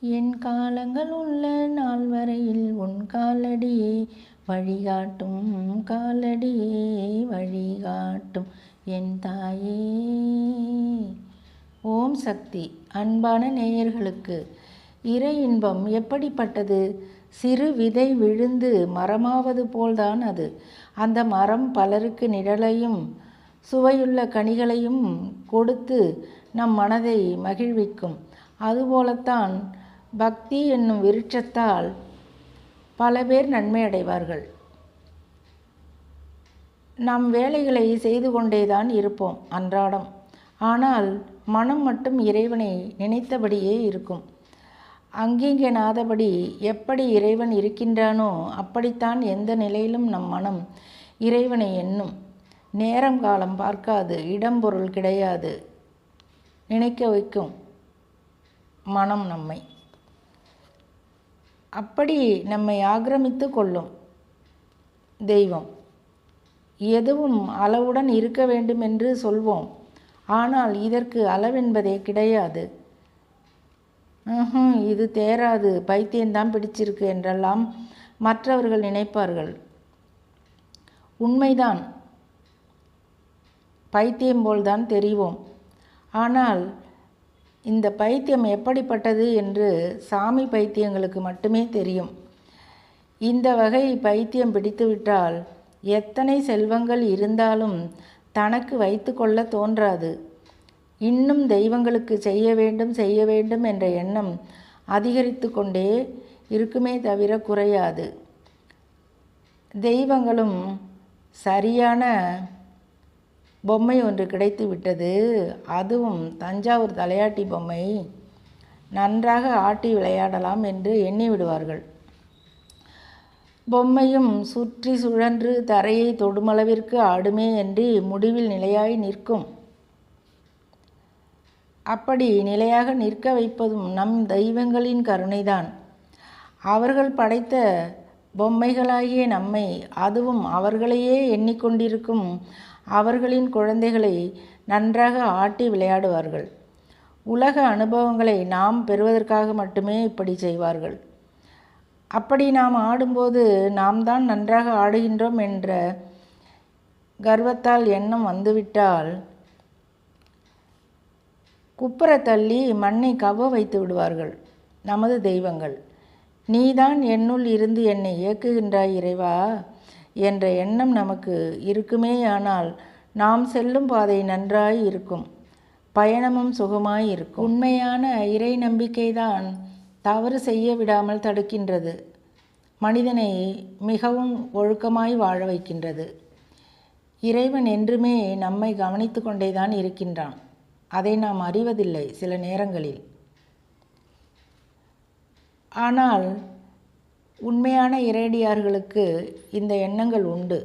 என் காலங்கள் உள்ள நாள் வரையில் உன் காலடியே வழிகாட்டும் காலடியே வழிகாட்டும் என் தாயே. ஓம் சக்தி. அன்பான நேயர்களுக்கு இறை இன்பம் எப்படிப்பட்டது? சிறு விதை விழுந்து மரமாவது போல்தான் அது. அந்த மரம் பலருக்கு நிழலையும் சுவையுள்ள கனிகளையும் கொடுத்து நம் மனதை மகிழ்விக்கும். அதுபோலத்தான் பக்தி என்னும் விருட்சத்தால் பல பேர் நன்மை அடைவார்கள் நம் வேலைகளை செய்து கொண்டேதான் இருப்போம் அன்றாடம். ஆனால் மனம் மட்டும் இறைவனை நினைத்தபடியே இருக்கும். அங்கிங்கனாதபடி எப்படி இறைவன் இருக்கின்றானோ அப்படித்தான் எந்த நிலையிலும் நம் மனம் இறைவனை எண்ணும். நேரம் காலம் பார்க்காது இடம் பொருள் கிடையாது. நினைக்க வைக்கும் மனம் நம்மை. அப்படி நம்மை ஆக்கிரமித்து கொள்ளும் தெய்வம். எதுவும் அளவுடன் இருக்க வேண்டும் என்று சொல்வோம். ஆனால் இதற்கு அளவென்பதே கிடையாது. இது தேராது. பைத்தியம்தான் பிடிச்சிருக்கு என்றெல்லாம் மற்றவர்கள் நினைப்பார்கள். உண்மைதான். பைத்தியம் போல்தான் தெரிவோம். ஆனால் இந்த பைத்தியம் எப்படிப்பட்டது என்று சாமி பைத்தியங்களுக்கு மட்டுமே தெரியும். இந்த வகை பைத்தியம் பிடித்துவிட்டால் எத்தனை செல்வங்கள் இருந்தாலும் தனக்கு வைத்து கொள்ள தோன்றாது. இன்னும் தெய்வங்களுக்கு செய்ய வேண்டும் செய்ய வேண்டும் என்ற எண்ணம் அதிகரித்து கொண்டே இருக்குமே தவிர குறையாது. தெய்வங்களும் சரியான பொம்மை ஒன்று கிடைத்து விட்டது. அதுவும் தஞ்சாவூர் தலையாட்டி பொம்மை. நன்றாக ஆட்டி விளையாடலாம் என்று எண்ணி விடுவார்கள். பொம்மையும் சுற்றி சுழன்று தரையை தொடுமளவிற்கு ஆடுமே என்று முடிவில் நிலையாய் நிற்கும். அப்படி நிலையாக நிற்க வைப்பதும் நம் தெய்வங்களின் கருணைதான். அவர்கள் படைத்த பொம்மைகளாகிய நம்மை அதுவும் அவர்களையே எண்ணிக்கொண்டிருக்கும் அவர்களின் குழந்தைகளை நன்றாக ஆட்டி விளையாடுவார்கள். உலக அனுபவங்களை நாம் பெறுவதற்காக மட்டுமே இப்படி செய்வார்கள். அப்படி நாம் ஆடும்போது நாம் தான் நன்றாக ஆடுகின்றோம் என்ற கர்வத்தால் எண்ணம் வந்துவிட்டால் குப்புற தள்ளி மண்ணை கவ்வ வைத்து விடுவார்கள் நமது தெய்வங்கள். நீதான் என்னுள் இருந்து என்னை இயக்குகின்றாய் இறைவா என்ற எண்ணம் நமக்கு இருக்குமேயானால் நாம் செல்லும் பாதை நன்றாய் இருக்கும். பயணமும் சுகமாய் இருக்கும். உண்மையான இறை நம்பிக்கைதான் தவறு செய்ய விடாமல் தடுக்கின்றது. மனிதனை மிகவும் ஒழுக்கமாய் வாழ வைக்கின்றது. இறைவன் என்றுமே நம்மை கவனித்து கொண்டேதான் இருக்கின்றான். அதை நாம் அறிவதில்லை சில நேரங்களில். ஆனால் உண்மையான இறைடியார்களுக்கு இந்த எண்ணங்கள் உண்டு.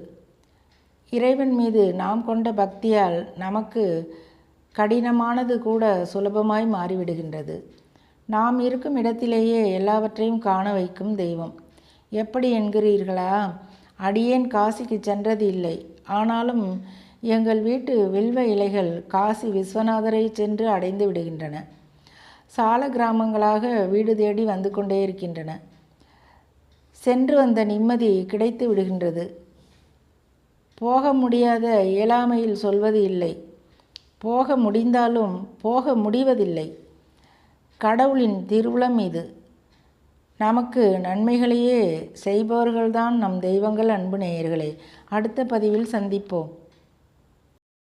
இறைவன் மீது நாம் கொண்ட பக்தியால் நமக்கு கடினமானது கூட சுலபமாய் மாறிவிடுகின்றது. நாம் இருக்கும் இடத்திலேயே எல்லாவற்றையும் காண வைக்கும் தெய்வம். எப்படி என்கிறீர்களா? அடியேன் காசிக்கு சென்றது இல்லை. ஆனாலும் எங்கள் வீட்டு வில்வ இலைகள் காசி விஸ்வநாதரை சென்று அடைந்து விடுகின்றன. சால கிராமங்களாக வீடு தேடி வந்து கொண்டே இருக்கின்றன. சென்று வந்த நிம்மதி கிடைத்து விடுகின்றது. போக முடியாத இயலாமையில் சொல்வது இல்லை. போக முடிந்தாலும் போக முடிவதில்லை. கடவுளின் திருவுளம் இது. நமக்கு நன்மைகளையே செய்பவர்கள்தான் நம் தெய்வங்கள் அன்பு நேயர்களே. அடுத்த பதிவில் சந்திப்போம்.